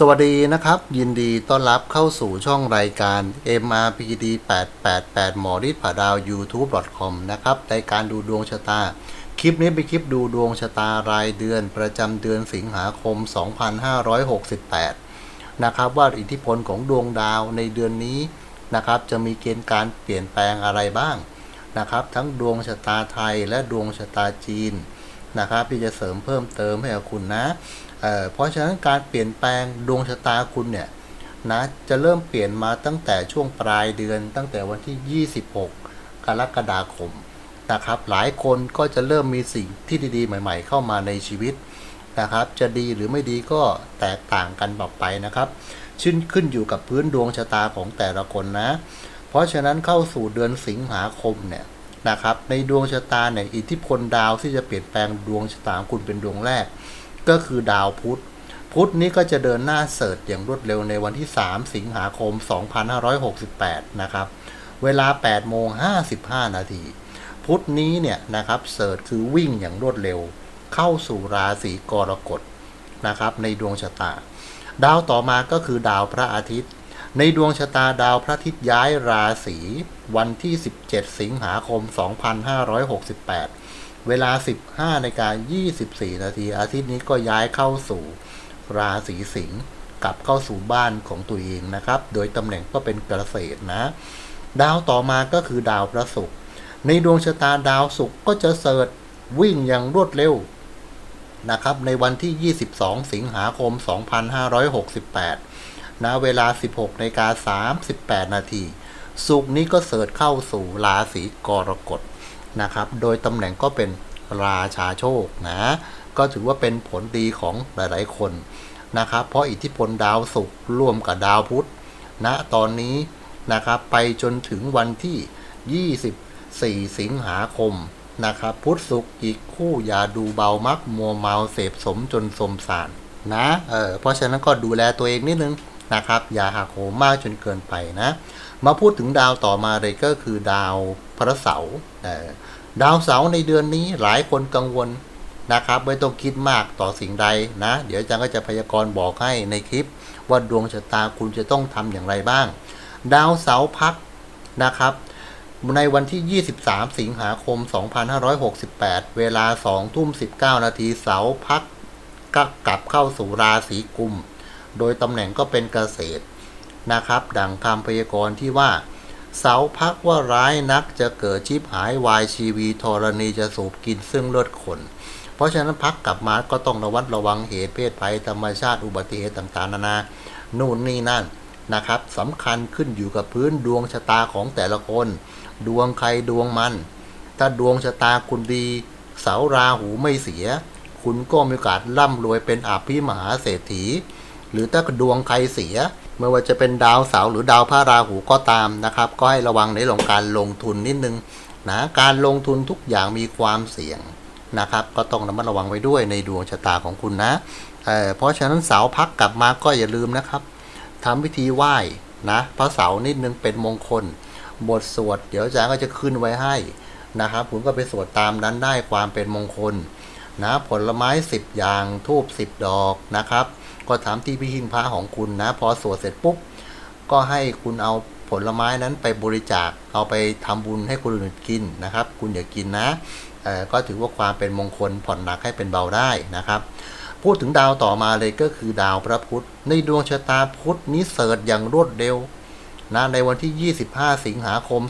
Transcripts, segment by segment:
สวัสดีนะครับ ยินดีต้อนรับเข้าสู่ช่องรายการ MRPD 888หมอริดผาดาว YouTube.com นะครับในการดูดวงชะตา คลิปนี้เป็นคลิปดูดวงชะตารายเดือนประจำเดือนสิงหาคม 2568 นะครับ ว่าอิทธิพลของดวงดาวในเดือนนี้นะครับ จะมีเกณฑ์การเปลี่ยนแปลงอะไรบ้างนะครับ ทั้งดวงชะตาไทยและดวงชะตาจีนนะครับที่จะเสริมเพิ่มเติมให้กับคุณนะ เเพราะฉะนั้นการเปลี่ยนแปลงดวงชะตาคุณเนี่ยนะจะเริ่มเปลี่ยนมาตั้งแต่ช่วงปลายเดือนตั้งแต่วันที่ 26 กรกฎาคมนะครับหลายคนก็จะเริ่มมีสิ่งที่ดีๆ ใหม่ ๆ เข้ามาในชีวิตนะครับ จะดีหรือไม่ดีก็แตกต่างกันบอกไปนะครับขึ้นขึ้นอยู่กับพื้นดวงชะตาของแต่ละคนนะ เพราะฉะนั้นเข้าสู่เดือนสิงหาคมเนี่ยนะครับในดวงชะตาเนี่ยอิทธิพลดาวที่จะเปลี่ยนแปลงดวงชะตาของคุณเป็นดวงแรก ก็คือดาวพุธ พุธนี้ก็จะเดินหน้าเสิร์ชอย่างรวดเร็วในวันที่ 3 สิงหาคม 2568 นะครับ เวลา8โมง55 นาที พุธนี้เนี่ยนะครับเสิร์ชคือวิ่งอย่างรวดเร็ว เข้าสู่ราศีกรกฎนะครับในดวงชะตา ดาวต่อมาก็คือดาวพระอาทิตย์ ในดวงชะตาดาวพระอาทิตย์ย้ายราศีวันที่ 17 สิงหาคม 2568 เวลา 15ในกา24 นาที อาทิตย์นี้ก็ย้ายเข้าสู่ราศีสิงห์กลับเข้าสู่บ้านของตัวเองนะครับ โดยตำแหน่งก็เป็นเกษตรนะ ดาวต่อมาก็คือดาวพระศุกร์ในดวงชะตาดาวศุกร์ก็จะเสิร์ชวิ่งอย่างรวดเร็วนะครับในวันที่ 22 สิงหาคม 2568นะเวลา 16ในกา38 นาทีศุกร์นี้ก็เสิร์ชเข้าสู่ราศีกรกฎ นะครับ โดยตำแหน่งก็เป็นราชาโชคนะ ก็ถือว่าเป็นผลดีของหลายๆคนนะครับ เพราะอิทธิพลดาวศุกร์ร่วมกับดาวพุธณนะตอนนี้นะครับไปจนถึงวันที่ 24 สิงหาคมนะครับ พุธศุกร์อีกคู่อย่าดูเบามักมัวเมาเสพสมจนสมสารนะเออเพราะฉะนั้นก็ดูแลตัวเองนิดนึงนะครับ อย่าหักโหมมากจนเกินไปนะ มาพูดถึงดาวต่อมาเลยก็คือดาวพระเสาร์ ดาวเสาร์ในเดือนนี้หลายคนกังวลนะครับ ไม่ต้องคิดมากต่อสิ่งใดนะ เดี๋ยวอาจารย์ก็จะพยากรณ์บอกให้ในคลิป ว่าดวงชะตาคุณจะต้องทำอย่างไรบ้าง ดาวเสาร์พักนะครับ ในวันที่ 23 สิงหาคม 2568 เวลา2ทุ่ม 19 นาทีเสาร์พักก็กลับเข้าสู่ราศีกุม โดยตำแหน่งก็เป็นเกษตรนะครับ ดังคำพยากรณ์ที่ว่า เสาพักว่าร้ายนักจะเกิดชิบหายวายชีวีธรณีจะสูบกินซึ่งเลือดคนเพราะฉะนั้นพักกลับมาก็ต้องระวัดระวังเหตุเพศภัยธรรมชาติอุบัติเหตุต่างๆนานา นู่นนี่นั่นนะครับสำคัญขึ้นอยู่กับพื้นดวงชะตาของแต่ละคน ดวงใครดวงมัน ถ้าดวงชะตาคุณดี เสาราหูไม่เสีย คุณก็มีโอกาสร่ำรวยเป็นอาภิมหาเศรษฐี หรือถ้าดวงใครเสีย ไม่ว่าจะเป็นดาวเสาร์หรือดาวพระราหูก็ตามนะครับ ก็ให้ระวังในเรื่องการลงทุนนิดนึงนะการลงทุนทุกอย่างมีความเสี่ยงนะครับ ก็ต้องระมัดระวังไว้ด้วยในดวงชะตาของคุณนะเเพราะฉะนั้นเสาพักกลับมาก็อย่าลืมนะครับทำพิธีไหว้นะพระเสานิดนึงเป็นมงคล บทสวด เดี๋ยวอาจารย์ก็จะขึ้นไว้ให้นะครับผมก็ไปสวดตามนั้นได้ความเป็นมงคลนะผลไม้ 10 อย่างทูบ10 ดอกนะครับ ก็ถามที่พิหิ้งพระของคุณนะ พอสวดเสร็จปุ๊บ ก็ให้คุณเอาผลไม้นั้นไปบริจาคเอาไปทำบุญให้คนอื่นกินนะครับ คุณอย่ากินนะก็ถือว่าความเป็นมงคลผ่อนหนักให้เป็นเบาได้นะครับ พูดถึงดาวต่อมาเลยก็คือดาวพระพุธ ในดวงชะตาพุธนี้เสริฐอย่างรวดเร็วนะในวันที่ 25 สิงหาคม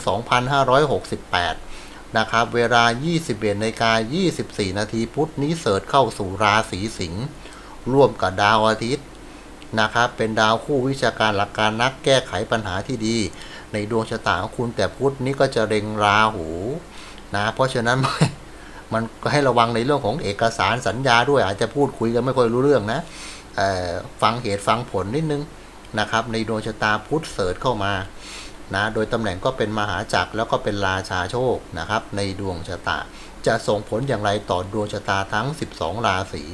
2568 นะครับ เวลา 21นาฬิกา24 นาทีพุธนี้เสริฐเข้าสู่ราศีสิงห์ ร่วมกับดาวอาทิตย์นะครับ เป็นดาวคู่วิชาการหลักการนักแก้ไขปัญหาที่ดี ในดวงชะตาของคุณแต่พุธนี้ก็จะเร็งราหูนะเพราะฉะนั้นมันก็ให้ระวังในเรื่องของเอกสารสัญญาด้วยอาจจะพูดคุยกันไม่ค่อยรู้เรื่องนะฟังเหตุฟังผลนิดนึงนะครับ ในดวงชะตาพุธเสริฐเข้ามานะโดยตำแหน่งก็เป็นมหาจักรแล้วก็เป็นราชาโชคนะครับ ในดวงชะตา จะส่งผลอย่างไรต่อดวงชะตาทั้ง 12 ราศี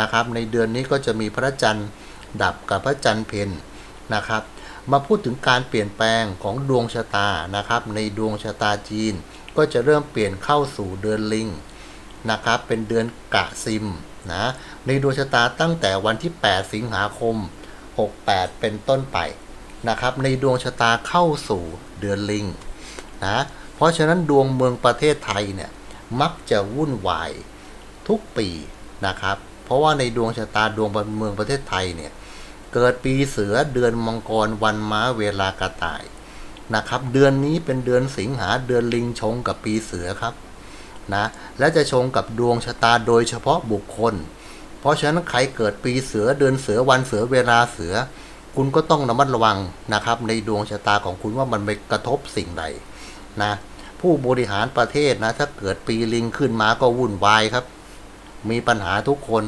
นะครับ ในเดือนนี้ก็จะมีพระจันทร์ดับกับพระจันทร์เพนนะครับ มาพูดถึงการเปลี่ยนแปลงของดวงชะตานะครับ ในดวงชะตาจีน ก็จะเริ่มเปลี่ยนเข้าสู่เดือนลิงนะครับ เป็นเดือนกะซิมนะในดวงชะตาตั้งแต่วันที่ 8 สิงหาคม 68 เป็นต้นไปนะครับ ในดวงชะตาเข้าสู่เดือนลิงนะเพราะฉะนั้นดวงเมืองประเทศไทยเนี่ยมักจะวุ่นวายทุกปีนะครับ เพราะว่าในดวงชะตาดวงเมืองประเทศไทยเนี่ย เกิดปีเสือเดือนมังกรวันม้าเวลากระต่ายนะครับ เดือนนี้เป็นเดือนสิงหาเดือนลิงชงกับปีเสือครับนะและจะชงกับดวงชะตาโดยเฉพาะบุคคล เพราะฉะนั้นใครเกิดปีเสือเดือนเสือวันเสือเวลาเสือ คุณก็ต้องระมัดระวังนะครับ ในดวงชะตาของคุณว่ามันไปกระทบสิ่งใดนะผู้บริหารประเทศนะถ้าเกิดปีลิงขึ้นมาก็วุ่นวายครับ มีปัญหาทุกคน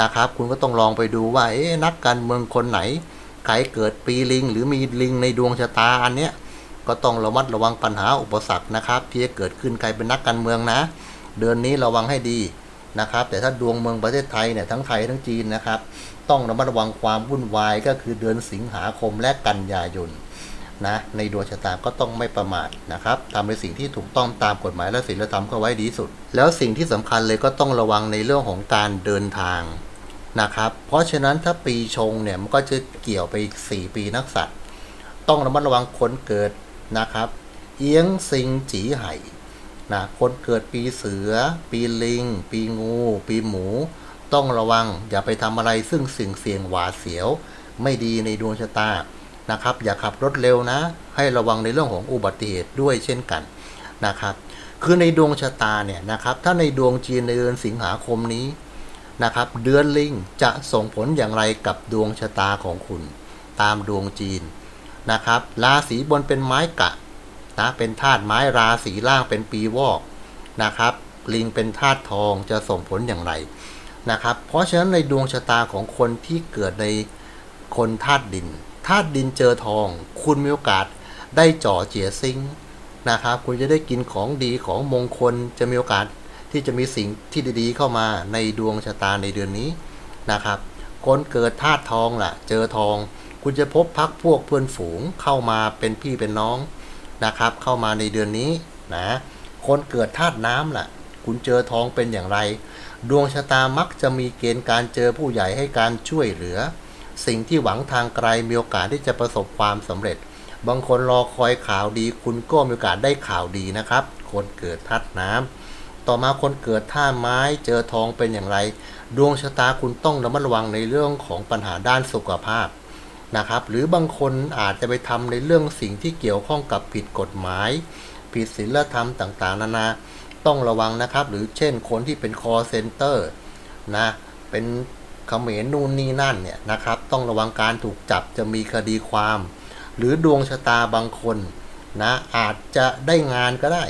นะครับ คุณก็ต้องลองไปดูว่าเอ๊ะนักการเมืองคนไหนใครเกิดปีลิง หรือมีลิงในดวงชะตาอันเนี้ยก็ต้องระมัดระวังปัญหาอุปสรรคนะครับ ที่จะเกิดขึ้นใครเป็นนักการเมืองนะ เดือนนี้ระวังให้ดีนะครับ แต่ถ้าดวงเมืองประเทศไทยเนี่ยทั้งไทยทั้งจีนนะครับ ต้องระมัดระวังความวุ่นวายก็คือเดือนสิงหาคมและกันยายน นะในดวงชะตาก็ต้องไม่ประมาทนะครับทำในสิ่งที่ถูกต้องตามกฎหมายและศีลธรรมก็ไว้ดีสุด แล้วสิ่งที่สำคัญเลยก็ต้องระวังในเรื่องของการเดินทางนะครับ เพราะฉะนั้นถ้าปีชงเนี่ยมันก็จะเกี่ยวไปอีก 4 ปีนักสัตว์ ต้องระมัดระวังคนเกิดนะครับ เอียงซิงจีไห่นะคนเกิดปีเสือ ปีลิง ปีงู ปีหมู ต้องระวังอย่าไปทำอะไรซึ่งสิ่งเสี่ยงหวาดเสียว ไม่ดีในดวงชะตา นะครับ อย่าขับรถเร็วนะ ให้ระวังในเรื่องของอุบัติเหตุด้วยเช่นกันนะครับคือในดวงชะตาเนี่ยนะครับถ้าในดวงจีนในเดือนสิงหาคมนี้นะครับเดือนลิงจะส่งผลอย่างไรกับดวงชะตาของคุณ ตามดวงจีนนะครับราศีบนเป็นไม้กะนะเป็นธาตุไม้ราศีล่างเป็นปีวอกนะครับลิงเป็นธาตุทองจะส่งผลอย่างไรนะครับเพราะฉะนั้นในดวงชะตาของคนที่เกิดในคนธาตุดิน ธาตุดินเจอทอง คุณมีโอกาสได้จ่อเจียซิงนะครับ คุณจะได้กินของดีของมงคลจะมีโอกาสที่จะมีสิ่งที่ดีๆเข้ามาในดวงชะตาในเดือนนี้นะครับคนเกิดธาตุทองล่ะ เจอทอง คุณจะพบพักพวกเพื่อนฝูงเข้ามาเป็นพี่เป็นน้องนะครับ เข้ามาในเดือนนี้นะคนเกิดธาตุน้ำล่ะ คุณเจอทองเป็นอย่างไร ดวงชะตามักจะมีเกณฑ์การเจอผู้ใหญ่ให้การช่วยเหลือ สิ่งที่หวังทางไกลมีโอกาสที่จะประสบความสำเร็จ บางคนรอคอยข่าวดี คุณก็มีโอกาสได้ข่าวดีนะครับ คนเกิดธาตุน้ำต่อมาคนเกิดท่าไม้เจอทองเป็นอย่างไร ดวงชะตาคุณต้องระมัดระวังในเรื่องของปัญหาด้านสุขภาพนะครับ หรือบางคนอาจจะไปทำในเรื่องสิ่งที่เกี่ยวข้องกับผิดกฎหมาย ผิดศีลธรรมต่างๆ นานา ต้องระวังนะครับ หรือเช่นคนที่เป็นคอเซ็นเตอร์นะ เป็น เขมรนู่นนี่นั่นเนี่ยนะครับ ต้องระวังการถูกจับจะมีคดีความ หรือดวงชะตาบางคนนะอาจจะได้งานก็ได้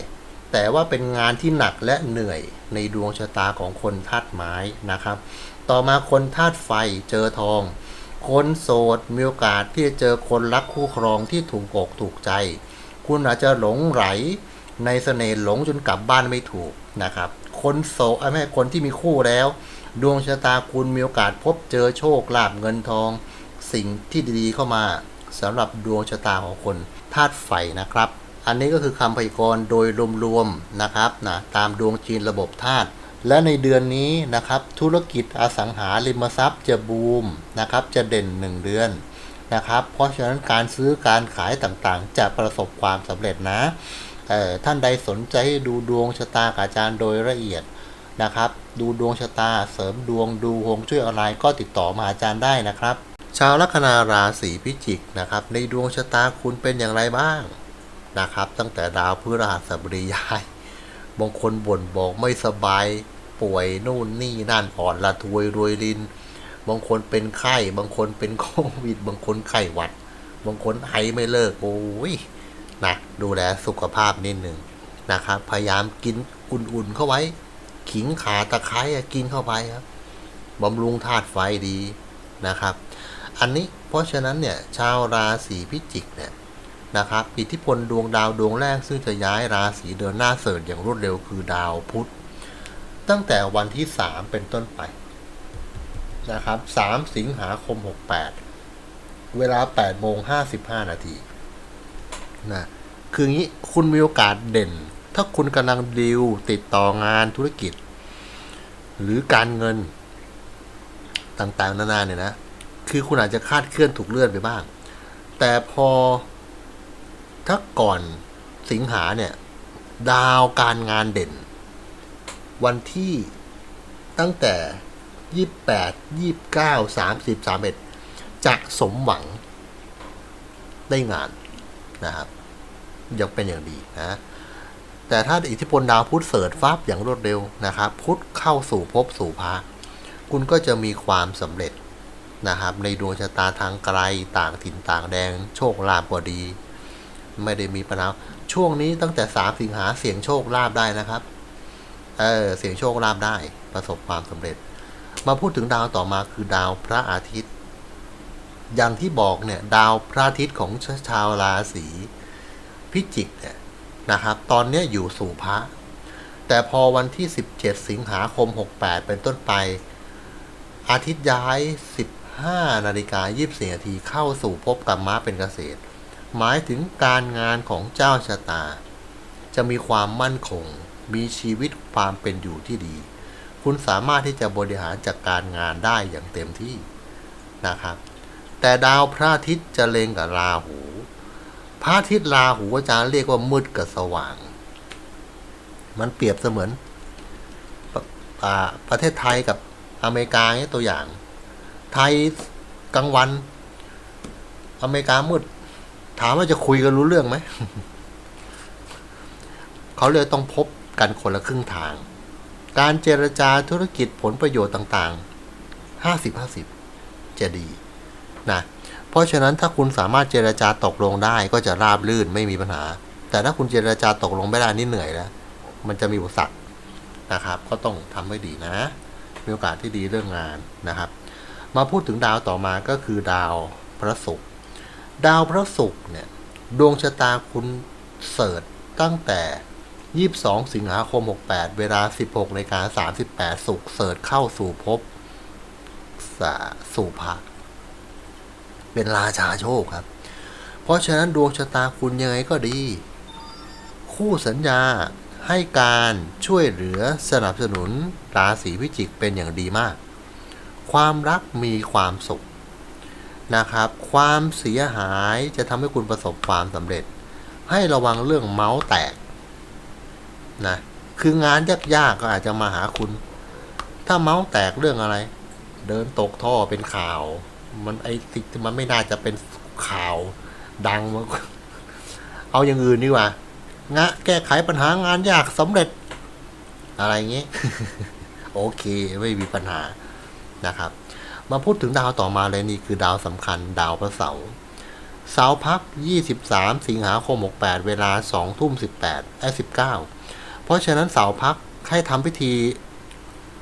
แต่ว่าเป็นงานที่หนักและเหนื่อยในดวงชะตาของคนธาตุไม้นะครับ ต่อมาคนธาตุไฟเจอทอง คนโสดมีโอกาสที่จะเจอคนรักคู่ครองที่ถูกอกถูกใจ คุณอาจจะหลงไหลในเสน่ห์หลงจนกลับบ้านไม่ถูกนะครับ คนโสดไม่คนที่มีคู่แล้ว ดวงชะตาคุณมีโอกาสพบเจอโชคลาภเงินทอง สิ่งที่ดีๆเข้ามาสำหรับดวงชะตาของคนธาตุไฟนะครับ อันนี้ก็คือคำพยากรณ์โดยรวมๆนะครับนะตามดวงจีนระบบธาตุและในเดือนนี้นะครับธุรกิจอสังหาริมทรัพย์จะบูมนะครับจะเด่น 1 เดือนนะครับ เพราะฉะนั้นการซื้อการขายต่างๆ จะประสบความสำเร็จนะเออท่านใดสนใจดูดวงชะตากับอาจารย์โดยละเอียด นะครับ ดูดวงชะตา เสริมดวงดูฮวงช่วยออนไลน์ก็ติดต่อมาอาจารย์ได้นะครับ ชาวลัคนาราศีพิจิกนะครับ ในดวงชะตาคุณเป็นอย่างไรบ้างนะครับ ตั้งแต่ดาวพฤหัสบดีย้ายบางคนบ่นบอกไม่สบายป่วยนู่นนี่นั่นอ่อนละทวยรวยลิน บางคนเป็นไข้ บางคนเป็นโควิด บางคนไข้หวัด บางคนไอไม่เลิกโอ้ยนะดูแลสุขภาพนิดหนึ่งนะครับ พยายามกินอุ่นๆเข้าไว้ ขิงขาตะไคร้กินเข้าไปครับบำรุงธาตุไฟดีนะครับ อันนี้เพราะฉะนั้นเนี่ยชาวราศีพิจิกเนี่ยนะครับอิทธิพลดวงดาวดวงแรกซึ่งจะย้ายราศีเดินหน้าเสริญอย่างรวดเร็วคือดาวพุธ ตั้งแต่วันที่ 3 เป็นต้นไปนะครับ3สิงหาคม 68 เวลา8โมง55 นาทีนะคืองี้คุณมีโอกาสเด่น ถ้าคุณกำลังดีลติดต่องานธุรกิจ หรือการเงินต่างๆ นานาเนี่ยนะ คือคุณอาจจะคาดเคลื่อนถูกเลื่อนไปบ้าง แต่พอถ้าก่อนสิงหาเนี่ย ดาวการงานเด่น วันที่ตั้งแต่ยี่แปดยี่เก้าสามสิบสามเอ็ดจะสมหวังได้งานนะครับยังเป็นอย่างดีนะ แต่ถ้าอิทธิพลดาวพุธเสริฐฟ้าบอย่างรวดเร็วนะครับ พุธเข้าสู่ภพสู่พระคุณก็จะมีความสำเร็จนะครับ ในดวงชะตาทางไกลต่างถิ่นต่างแดง โชคลาภก็ดี ไม่ได้มีปัญหาช่วงนี้ตั้งแต่สามสิงหาเสียงโชคลาภได้นะครับเออเสียงโชคลาภได้ประสบความสำเร็จ มาพูดถึงดาวต่อมาคือดาวพระอาทิตย์ อย่างที่บอกเนี่ยดาวพระอาทิตย์ของชาวราศีพิจิกเนี่ย นะครับ ตอนนี้อยู่สู่พระ แต่พอวันที่ 17 สิงหาคม 68 เป็นต้นไป อาทิตย์ย้าย 15 นาฬิกา 24 นาทีเข้าสู่ภพกรรมะเป็นเกษตร หมายถึงการงานของเจ้าชะตา จะมีความมั่นคง มีชีวิตความเป็นอยู่ที่ดี คุณสามารถที่จะบริหารจัดกการงานได้อย่างเต็มที่นะครับ แต่ดาวพระอาทิตย์จะเลงกับราหู พระอาทิตย์ราหูอาจารย์เรียกว่ามืดกับสว่าง มันเปรียบเสมือนปประเทศไทยกับอเมริกาเนี่ยตัวอย่าง ไทยกลางวัน อเมริกามืด ถามว่าจะคุยกันรู้เรื่องไหม เขาเลยต้องพบกันคนละครึ่งทาง การเจรจาธุรกิจผลประโยชน์ต่าง ๆ 50-50 จะดีนะ เพราะฉะนั้นถ้าคุณสามารถเจรจาตกลงได้ก็จะราบลื่นไม่มีปัญหา แต่ถ้าคุณเจรจาตกลงไม่ได้นี่เหนื่อยแล้ว มันจะมีอุปสรรคนะครับ ก็ต้องทำให้ดีนะ มีโอกาสที่ดีเรื่องงานนะครับ มาพูดถึงดาวต่อมาก็คือดาวพระศุกร์ดาวพระศุกร์เนี่ยดวงชะตาคุณเสิร์ชตั้งแต่ 22 สิงหาคม 68 เวลา 16นาฬิกา38ศุกเสิร์ชเข้าสู่ภพสาสู่พ เป็นราชาโชคครับ เพราะฉะนั้นดวงชะตาคุณยังไงก็ดี คู่สัญญาให้การช่วยเหลือสนับสนุนราศีพิจิกเป็นอย่างดีมาก ความรักมีความสุขนะครับ ความเสียหายจะทำให้คุณประสบความสำเร็จ ให้ระวังเรื่องเมาส์แตกนะคืองานยากๆก็อาจจะมาหาคุณ ถ้าเมาส์แตกเรื่องอะไร เดินตกท่อเป็นข่าว มันไอสิ่งที่มันไม่น่าจะเป็นข่าวดังมันเอาอย่างอื่นดีกว่างะแก้ไขปัญหางานยากสำเร็จ อะไรเงี้ยโอเค ไม่มีปัญหานะครับ มาพูดถึงดาวต่อมาเลยนี่คือดาวสำคัญ ดาวพระเสาร์เสาร์พัก 23 สิงหาคม 68 เวลา 2 ทุ่ม 18ไอ้19 เพราะฉะนั้นเสาร์พักให้ทำพิธี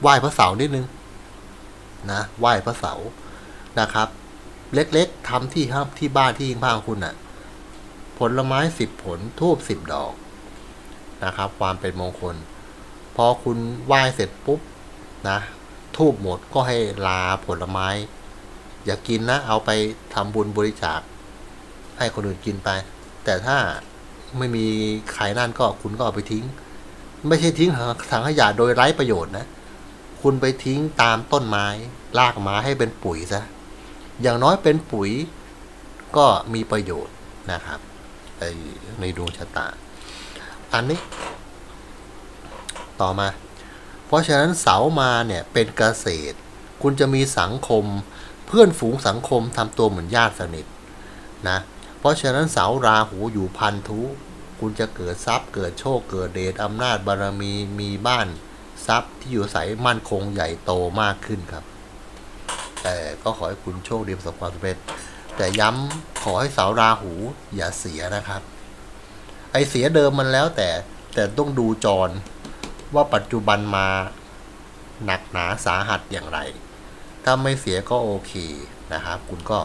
ไหว้พระเสาร์นิดนึงนะไหว้พระเสาร์ นะครับ เล็กๆทำที่ครับที่บ้านที่ยิงบ้านของคุณน่ะ ผลไม้สิบผลทูบสิบดอกนะครับ ความเป็นมงคล พอคุณไหว้เสร็จปุ๊บนะทูบหมดก็ให้ลาผลไม้ อย่ากินนะ เอาไปทำบุญบริจาค ให้คนอื่นกินไป แต่ถ้าไม่มีใครนั่นก็คุณก็เอาไปทิ้ง ไม่ใช่ทิ้งถังขยะโดยไร้ประโยชน์นะ คุณไปทิ้งตามต้นไม้ ลากไม้ให้เป็นปุ๋ยซะ อย่างน้อยเป็นปุ๋ยก็มีประโยชน์นะครับในดวงชะตา อันนี้ ต่อมา เพราะฉะนั้นเสามาเนี่ยเป็นเกษตร คุณจะมีสังคม เพื่อนฝูงสังคมทำตัวเหมือนญาติสนิทนะเพราะฉะนั้นเสาราหูอยู่พันธุ คุณจะเกิดทรัพย์ เกิดโชคเกิดเดชอำนาจบารมีมีบ้านทรัพย์ที่อยู่อาศัยมั่นคงใหญ่โตมากขึ้นครับ แต่ก็ขอให้คุณโชคดีประสบความสำเร็จ แต่ย้ำขอให้สาวราหูอย่าเสียนะครับ ไอเสียเดิมมันแล้วแต่แต่ต้องดูจรว่าปัจจุบันมาหนักหนาสาหัสอย่างไร ถ้าไม่เสียก็โอเคนะครับ คุณก็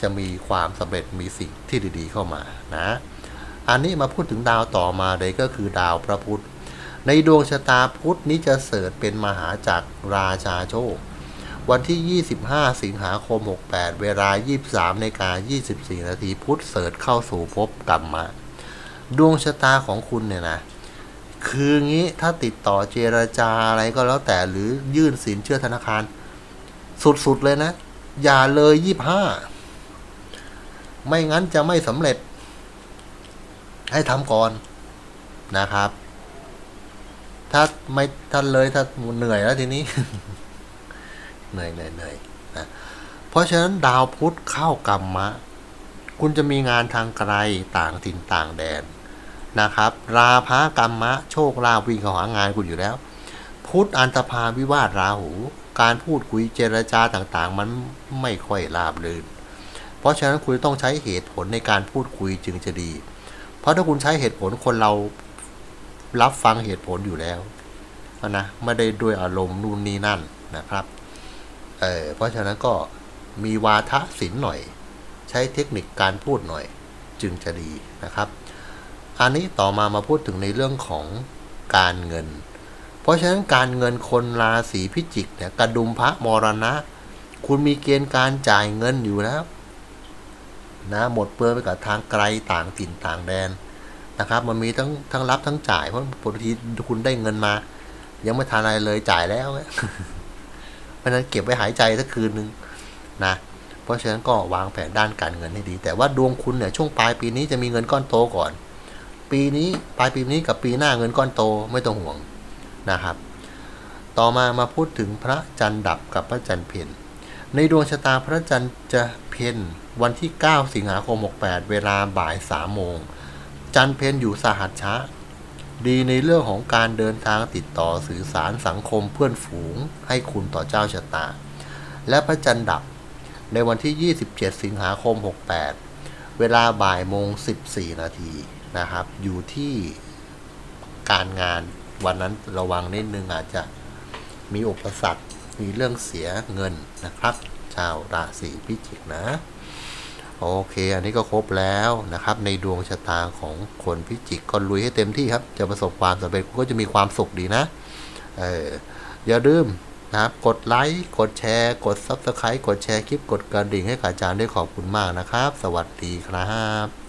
จะมีความสำเร็จมีสิ่งที่ดีๆเข้ามานะ อันนี้มาพูดถึงดาวต่อมาเลยก็คือดาวพระพุธ ในดวงชะตาพุธนี้จะเสริฐเป็นมหาจักรราชาโชค วันที่ 25 สิงหาคม 68 เวลา 23ในกา24 นาทีพุธเสริฐเข้าสู่ภพกรรมะ ดวงชะตาของคุณเนี่ยนะ คืองี้ถ้าติดต่อเจรจาอะไรก็แล้วแต่หรือยื่นสินเชื่อธนาคาร สุด ๆ เลยนะ อย่าเลยยี่ห้าไม่งั้นจะไม่สำเร็จ ให้ทำก่อนนะครับ ถ้าไม่ท่านเลยถ้าเหนื่อยแล้วทีนี้ เหนื่อยเหนื่อยเหนื่อยนะเพราะฉะนั้นดาวพุธเข้ากรรมะ คุณจะมีงานทางไกลต่างถิ่นต่างแดนนะครับ ราพากรรมะ โชคลาภวิ่งเข้าหางานคุณอยู่แล้ว พุธอันตพาวิวาทราหู การพูดคุยเจรจาต่างๆ มันไม่ค่อยราบรื่น เพราะฉะนั้นคุณต้องใช้เหตุผลในการพูดคุยจึงจะดี เพราะถ้าคุณใช้เหตุผลคนเรารับฟังเหตุผลอยู่แล้วนะไม่ได้ด้วยอารมณ์นู่นนี่นั่นนะครับ เออเพราะฉะนั้นก็มีวาทะศิลป์หน่อย ใช้เทคนิคการพูดหน่อย จึงจะดีนะครับ อันนี้ต่อมามาพูดถึงในเรื่องของการเงิน เพราะฉะนั้นการเงินคนราศีพิจิกเนี่ยกระดุมพระมรณะ คุณมีเกณฑ์การจ่ายเงินอยู่แล้วนะหมดเปลืองไปกับทางไกลต่างถิ่นต่างแดนนะครับ มันมีทั้งทั้งรับทั้งจ่ายเพราะบางทีคุณได้เงินมา ยังไม่ทานอะไรเลยจ่ายแล้ว เพราะฉะนั้นเก็บไว้หายใจสักคืนนึงนะเพราะฉะนั้นก็วางแผนด้านการเงินให้ดี แต่ว่าดวงคุณเนี่ยช่วงปลายปีนี้จะมีเงินก้อนโตก่อน ปีนี้ปลายปีนี้กับปีหน้าเงินก้อนโตไม่ต้องห่วงนะครับ ต่อมามาพูดถึงพระจันทร์ดับกับพระจันทร์เพ็ญในดวงชะตาพระจันทร์จะเพ็ญวันที่ 9 สิงหาคม 68 เวลาบ่าย3โมงจันทร์เพ็ญอยู่สหัสชะ ดีในเรื่องของการเดินทางติดต่อสื่อสารสังคมเพื่อนฝูงให้คุณต่อเจ้าชะตา และพระจันทร์ดับในวันที่ 27 สิงหาคม 68 เวลาบ่ายโมง 14 นาทีนะครับ อยู่ที่การงานวันนั้นระวังนิดนึงอาจจะมีอุปสรรคมีเรื่องเสียเงินนะครับ ชาวราศีพิจิกนะ โอเค อันนี้ก็ครบแล้วนะครับ ในดวงชะตาของคนพิจิกก็ลุยให้เต็มที่ครับ จะประสบความสำเร็จก็จะมีความสุขดีนะ เอออย่าลืมนะครับ กดไลค์ กดแชร์ กด Subscribe กดแชร์คลิป กดกระดิ่งให้กับอาจารย์ด้วยขอบคุณมากนะครับ สวัสดีครับ